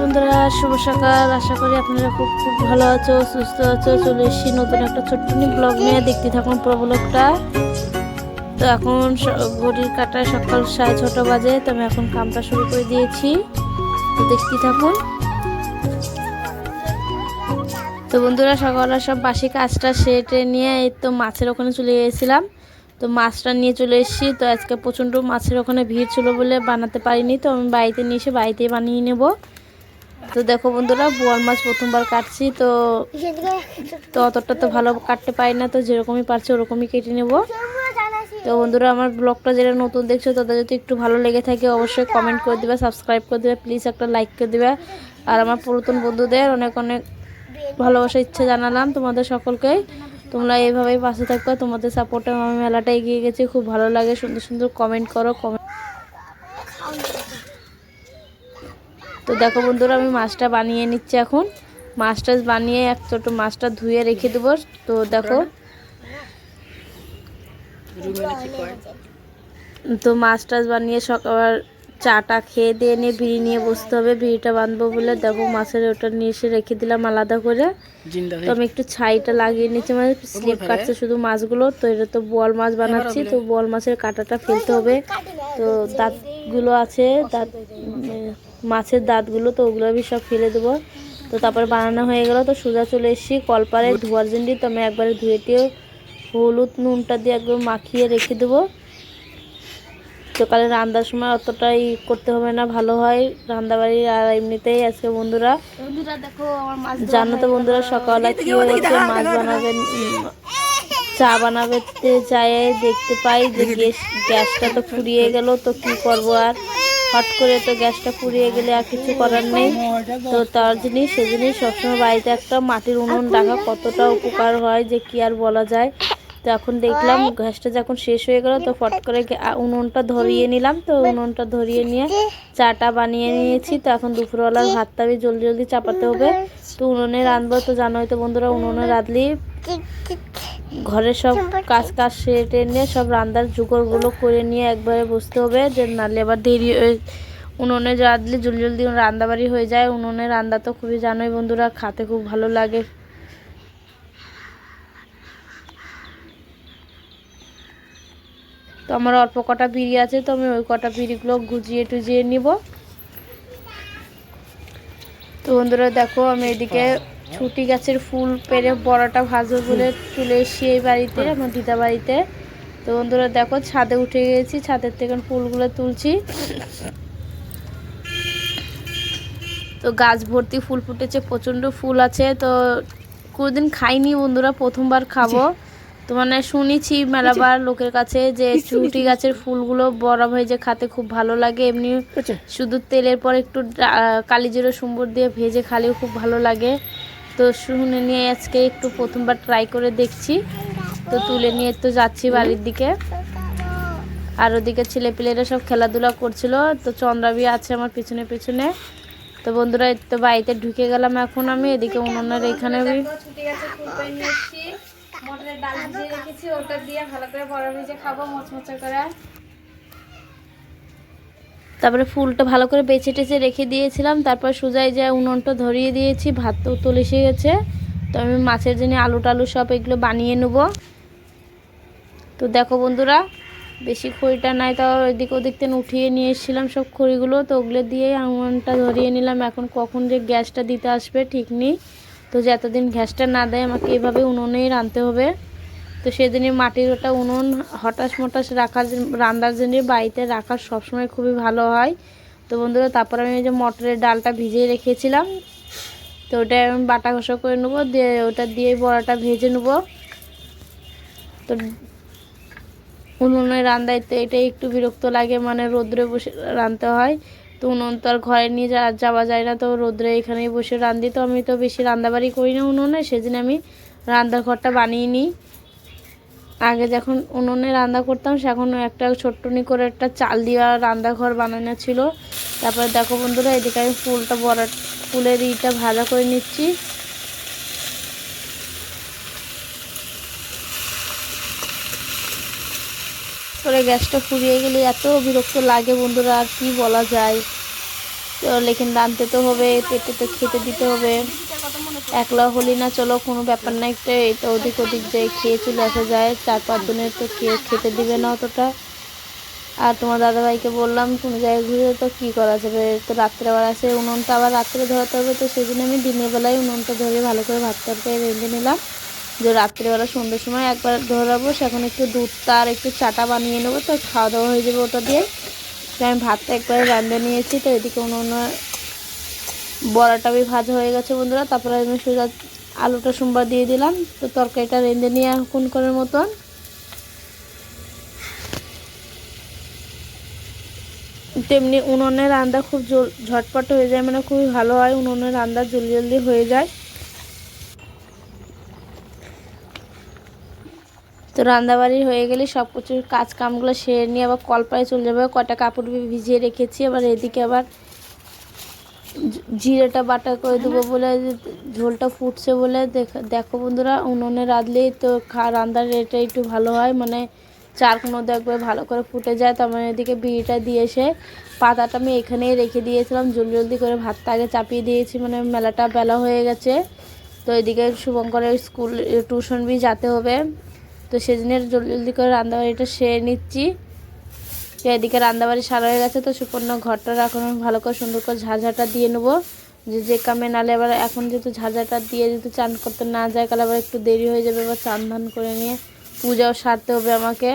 বন্ধুরা, শুভ সকাল। আশা করি আপনারা খুব খুব ভালো আছো, সুস্থ আছো। চলে এসেছি নতুন একটা ছোট্ট ব্লগ নিয়ে। দেখতে থাকুন পুরো ব্লগটা তো এখন ঘড়ির কাটায় সকাল সাড়ে ছটা বাজে, তো আমি এখন কামটা শুরু করে দিয়েছি। তো দেখতে থাকুন। তো বন্ধুরা, সকালবেলা সব বাসি কাজটা সেটে নিয়ে এই তো মাছের ওখানে চলে গিয়েছিলাম। তো মাছটা নিয়ে চলে এসেছি। তো আজকে প্রচণ্ড মাছের ওখানে ভিড় ছিল বলে বানাতে পারিনি। তো আমি বাড়িতে নিয়ে এসে বাড়িতেই বানিয়ে নেব। তো দেখো বন্ধুরা বোয়াল মাছ প্রথমবার কাটছি, তো তো অতটা তো ভালো কাটতে পারি না, তো যেরকমই পারছি ওরকমই কেটে নেব। তো বন্ধুরা, আমার ব্লগটা যেটা নতুন দেখছ, তাদের যদি একটু ভালো লেগে থাকে, অবশ্যই কমেন্ট করে দেবে সাবস্ক্রাইব করে দেবে প্লিজ একটা লাইক করে দেবে। আর আমার পুরাতন বন্ধুদের অনেক অনেক ভালোবাসা ইচ্ছে জানালাম তোমাদের সকলকেই তোমরা এইভাবেই পাশে থাকবে তোমাদের সাপোর্টে আমি মেলাটা এগিয়ে গেছি, খুব ভালো লাগে, সুন্দর সুন্দর কমেন্ট করো কমেন্ট তো দেখো বন্ধুরা আমি মাছটা বানিয়ে নিচ্ছি এখন। মাছটা বানিয়ে এক ছোট মাছটা ধুয়ে রেখে দেবো। তো দেখো। তো মাছ টাছ বানিয়ে সকাল চাটা খেয়ে দিয়ে নিয়ে বিড়ি নিয়ে বসতে হবে। বিড়িটা বাঁধবো বলে দেখো মাছের ওটা নিয়ে এসে রেখে দিলাম আলাদা করে। তো আমি একটু ছাইটা লাগিয়ে নিচ্ছি। মানে স্লিপ কাটছে শুধু মাছগুলো। তো এটা তো বোয়াল মাছ বানাচ্ছি। তো বোয়াল মাছের কাঁটাটা ফেলতে হবে। তো দাঁতগুলো আছে দাঁত মাছের দাঁতগুলো তো ওগুলো আমি সব ফেলে দেবো। তো তারপরে বানানো হয়ে গেল তো সোজা চলে এসেছি কলপারে ধোয়ার জন্য। তো আমি একবারে ধুয়ে টুয়ে হলুদ নুনটা দিয়ে একদম মাখিয়ে রেখে দেবো। সকালে রান্নার সময় অতটাই করতে হবে না ভালো হয়। রান্নাবাড়ি আর এমনিতেই আজকে বন্ধুরা বন্ধুরা দেখো আমার মাছ জানো তো বন্ধুরা সকালে কি হয়েছে? মাছ বানাবেন উম, চা বানাবে চাই দেখতে পাই যে গ্যাস গ্যাসটা তো ফুরিয়ে গেল তো কি করব আর? হট করে তো গ্যাসটা পুড়িয়ে গেলে আর কিছু করার নেই। তো তার জিনিস সেজন্যই সবসময় বাড়িতে একটা মাটির উনুন রাখা কতটা উপকার হয় যে কি আর বলা যায়। তো এখন দেখলাম গ্যাসটা যখন শেষ হয়ে গেল তো ফট করে উনুনটা ধরিয়ে নিলাম। তো উনুনটা ধরিয়ে নিয়ে চাটা বানিয়ে নিয়েছি। তো এখন দুপুরবেলার ভাতটা আমি জলদি জলদি চাপাতে হবে। তো উনুনে রাঁধবো তো জানোই তো বন্ধুরা, উনুনে রাঁধলি ঘরের সব কাজ কাজ সেরে নিয়ে সব রান্নার জোগাড়গুলো করে নিয়ে একবারে বসতে হবে। যে নাহলে আবার দেরি হয়ে- উনুনে রাঁধলে জলদি জলদি রান্নাবাড়ি হয়ে যায়। উনুনে রান্না তো খুবই জানোই বন্ধুরা খাতে খুব ভালো লাগে। তো আমার অল্প কটা বিড়ি আছে তো আমি ওই কটা বিড়িগুলো গুজিয়ে টুজিয়ে নিব। তো বন্ধুরা দেখো আমি এদিকে ছুটি গাছের ফুল পেরে বড়াটা ভাজবো বলে চলে এসেছি এই বাড়িতে আমার দিদা বাড়িতে। তো বন্ধুরা দেখো ছাদে উঠে গেছি ছাদের থেকে ফুলগুলো তুলছি। তো গাছ ভর্তি ফুল ফুটেছে প্রচণ্ড ফুল আছে। তো কোনোদিন খাইনি বন্ধুরা প্রথমবার খাব। তো মানে শুনেছি মেলাবার লোকের কাছে যে চুটি গাছের ফুলগুলো বড়া ভেজে খেতে খুব ভালো লাগে। এমনি শুধু তেলের পর একটু ডা- কালি জিরো সুম্বর দিয়ে ভেজে খালেও খুব ভালো লাগে। তো শুনে নিয়ে আজকে একটু প্রথমবার ট্রাই করে দেখছি। তো তুলে নিয়ে তো যাচ্ছি বাড়ির দিকে। আর ওদিকে ছেলেপিলেরা সব খেলাধুলা করছিল। তো চন্দ্রাবি আছে আমার পিছনে পিছনে। তো বন্ধুরা তো বাড়িতে ঢুকে গেলাম এখন আমি। এদিকে উনুনের এখানে মটরের ডাল ভিজিয়ে রেখেছি, ওটা দিয়ে ভালো করে বড় ভেজে খাব, মচমচে করে। তারপরে ফুলটা ভালো করে বেছে টেছে রেখে দিয়েছিলাম। তারপর সোজাই যে উনুনটা ধরিয়ে দিয়েছি, ভাত তো তুলে এসে গেছে। তো আমি মাছের জন্য আলু টালু সব এগুলো বানিয়ে নেব। তো দেখো বন্ধুরা, বেশি খড়িটা নাই, তাও এদিক ওদিক থেকে উঠিয়ে নিয়ে এসেছিলাম সব খড়িগুলো। তো ওগুলো দিয়ে উনুনটা ধরিয়ে নিলাম। এখন কখন যে গ্যাসটা দিতে আসবে ঠিক নেই। তো যে গ্যাসটা না দেয়, আমাকে এভাবে উনুনেই রাঁধতে হবে। তো সেদিনই মাটির ওটা উনুন হঠাৎ মটাস রাখার রান্নার জন্য বাড়িতে রাখার সবসময় খুবই ভালো হয়। তো বন্ধুরা, তারপর আমি যে মটরের ডালটা ভিজিয়ে রেখেছিলাম। তো ওটা আমি বাটা ঘষা করে নেব, দিয়ে ওটা দিয়ে বড়াটা ভেজে নেব। তো উনুনে রান্দায় তো এটাই একটু বিরক্ত লাগে মানে রোদ্রে বসে রাঁধতে হয়। তো উনুন তো আর ঘরে নিয়ে যাওয়া যায় না, তো রোদ্রে এখানেই বসে রাঁধি। তো আমি তো বেশি রান্নাবাড়ি করি না উনুনে, সেদিন আমি রান্নার ঘরটা বানিয়ে নিই। আগে যখন উনুনে রান্না করতাম সেখন একটা ছোট্টনি করে একটা চাল দেওয়া রান্নাঘর বানানো ছিল তারপরে দেখো বন্ধুরা, এদিকে আমি ফুলটা বড়া, ফুলের ইটা ভাজা করে নিচ্ছি। করে গ্যাসটা ফুরিয়ে গেলে এত বিরক্ত লাগে বন্ধুরা, আর কি বলা যায়। তো লেকিন রাঁধতে তো হবে, পেটে তো খেতে দিতে হবে। একলা হলি না, চলো, কোনো ব্যাপার না, একটা তো ওদিক ওদিক যেয়ে খেয়ে চলে আসা যায়। চার পাঁচ জনের তো কেউ খেতে দিবে না অতটা। আর তোমার দাদাভাইকে বললাম, কোনো জায়গায় ঘুরে তো কী করা যাবে? তো রাত্রে আবার আসে, উনুনটা আবার রাত্রে ধরাতে হবে, তো জন্য আমি দিনের বেলায় উনুনটা ধরে ভালো করে ভাত তরকারি রেঁধে নিলাম। যে রাত্রেবেলা সন্ধ্যের সময় একবার ধরাবো সেখন একটু দুধটা আর একটু চাটা বানিয়ে নেব, তো খাওয়া দাওয়া হয়ে যাবে ওটা দিয়ে। আমি ভাতটা একবারে রাঁধে নিয়েছি, তো এদিকে উনুন বড়াটা আমি ভাজা হয়ে গেছে বন্ধুরা, তারপরে আমি সোজা আলুটা সোমবার দিয়ে দিলাম। তো তরকারিটা রেঁধে নিয়ে এখন করার মতন। তেমনি উনুনের রান্না খুব ঝটপট হয়ে যায় মানে খুবই ভালো হয় উনুনের রান্না জলদি জলদি হয়ে যায়। তো রান্নাবাড়ি হয়ে গেলে সব কিছু কাজ কামগুলো সেরে নিয়ে আবার কলপায় চলে যাবে কটা কাপড় ভিজিয়ে রেখেছি, আবার এদিকে আবার জিরেটা বাটা করে দেবো বলে ঝোলটা ফুটছে বলে দেখ- বন্ধুরা, উনুনে রাঁধলেই তো রান্নার এটা একটু ভালো হয়। মানে চারকুনো দেখবে ভালো করে ফুটে যায়। তার মানে এদিকে বিড়িটা দিয়ে এসে পাতাটা আমি এখানেই রেখে দিয়েছিলাম। জলদি জলদি করে ভাতটা আগে চাপিয়ে দিয়েছি। মানে মেলাটা বেলা হয়ে গেছে। তো এদিকে শুভঙ্করের স্কুল টিউশন বি যেতে হবে। তো সেজন্য জলদি জলদি করে রান্নাবাড়িটা সেরে নিচ্ছি। তো এদিকে রান্নাবাড়ি সারা হয়ে গেছে, তো সুপর্ণ ঘরটা এখন ভালো করে সুন্দর করে ঝাঁঝাটা দিয়ে নেব। যে যে কামে নালে আবার এখন যেহেতু ঝাঁঝাটা দিয়ে যদি চান করতে না যায়, তাহলে আবার একটু দেরি হয়ে যাবে, আবার চান ধান করে নিয়ে পূজাও সারতে হবে আমাকে।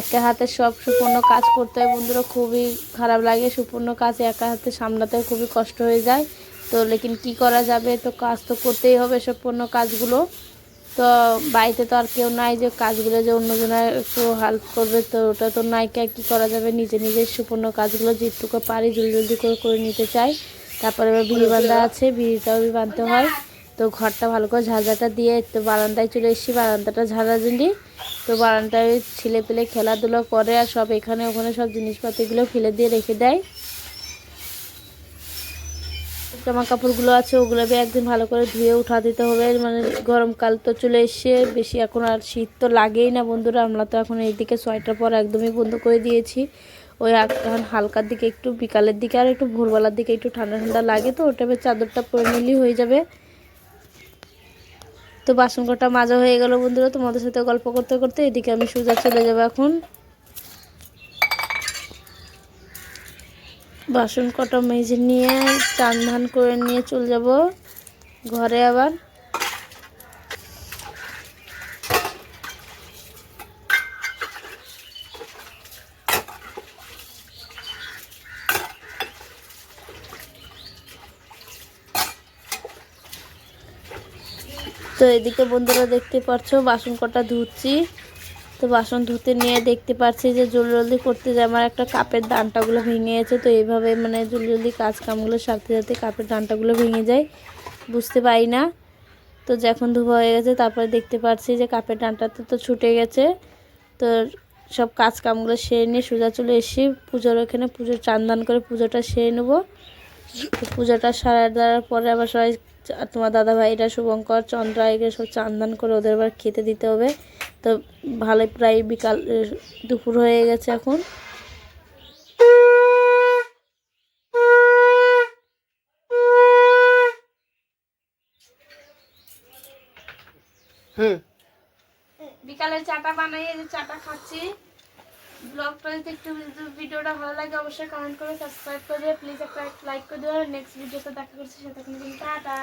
একা হাতে সব সুপূর্ণ কাজ করতে হয় বন্ধুরা, খুবই খারাপ লাগে সুপূর্ণ কাজ একা হাতে সামলাতে খুবই কষ্ট হয়ে যায়। তো লেকিন কি করা যাবে? তো কাজ তো করতেই হবে সম্পূর্ণ কাজগুলো। তো বাড়িতে তো আর কেউ নাই যে কাজগুলো যে অন্যজনের একটু হেল্প করবে, তো ওটা তো নায়িকা কী করা যাবে? নিজে নিজের সুপূর্ণ কাজগুলো যেটুকু পারি জলদি জলদি করে করে নিতে চাই। তারপরে এবার বিড়ি বান্ধা আছে, বিড়িটাও বাঁধতে হয়। তো ঘরটা ভালো করে ঝাঁঝাটা দিয়ে তো বারান্দায় চলে এসেছি, বারান্দাটা ঝাড়া দিলি তো বারান্দায় ছেলে পেলে খেলাধুলা করে আর সব এখানে ওখানে সব জিনিসপাতিগুলো ফেলে দিয়ে রেখে দেয়। জামা কাপড়গুলো আছে ওগুলো বি একদিন ভালো করে ধুয়ে উঠা দিতে হবে। মানে গরমকাল তো চলে এসছে, বেশি এখন আর শীত তো লাগেই না বন্ধুরা। আমরা তো এখন এইদিকে সোয়েটার পর একদমই বন্ধ করে দিয়েছি। ওই এখন হালকার দিকে একটু বিকালের দিকে আর একটু ভোরবেলার দিকে একটু ঠান্ডা ঠান্ডা লাগে তো, ওটা চাদরটা পরে নিলেই হয়ে যাবে। তো বাসন কটা মাজা হয়ে গেল বন্ধুরা, তোমাদের সাথে গল্প করতে করতে এদিকে আমি সোজা চলে যাব এখন। বাসন কটা মেজে নিয়ে চান ধান করে নিয়ে চলে যাব ঘরে আবার। তো এদিকে বন্ধুরা দেখতে পাচ্ছ, বাসন কটা ধুচ্ছি। তো বাসন ধুতে নিয়ে দেখতে পাচ্ছি যে জলদি জলদি করতে যায় আমার একটা কাপের দানটাগুলো ভেঙে গেছে তো এইভাবে মানে জলদি জলদি কাজ কামগুলো সারতে সারতে কাপের দানটাগুলো ভেঙে যায়। বুঝতে পারি না। তো যখন ধোয়া হয়ে গেছে, তারপরে দেখতে পাচ্ছি যে কাপের ডানটাতে তো ছুটে গেছে। তো সব কাজ কামগুলো সেরে নিয়ে সোজা চলে এসে পুজোর ওখানে পুজোর চান দান করে পুজোটা সেরে নেব। পুজোটা সারা দেওয়ার পরে আবার সবাই তোমার দাদা ভাইরা শুভঙ্কর চন্দ্রা এগুলো সব চান্দান করে ওদের আবার খেতে দিতে হবে। তো ভালো প্রায় বিকাল দুপুর হয়ে গেছে এখন। হুম। বিকালে চাটা বানাই চাটা খাচ্ছি। ব্লগটা যদি একটু ভিডিওটা ভালো লাগে, অবশ্যই কমেন্ট করে সাবস্ক্রাইব করে দেবে প্লিজ একটা লাইক করে দেবে নেক্সট ভিডিওতে দেখা করছি সেটা কিন্তু টাটা।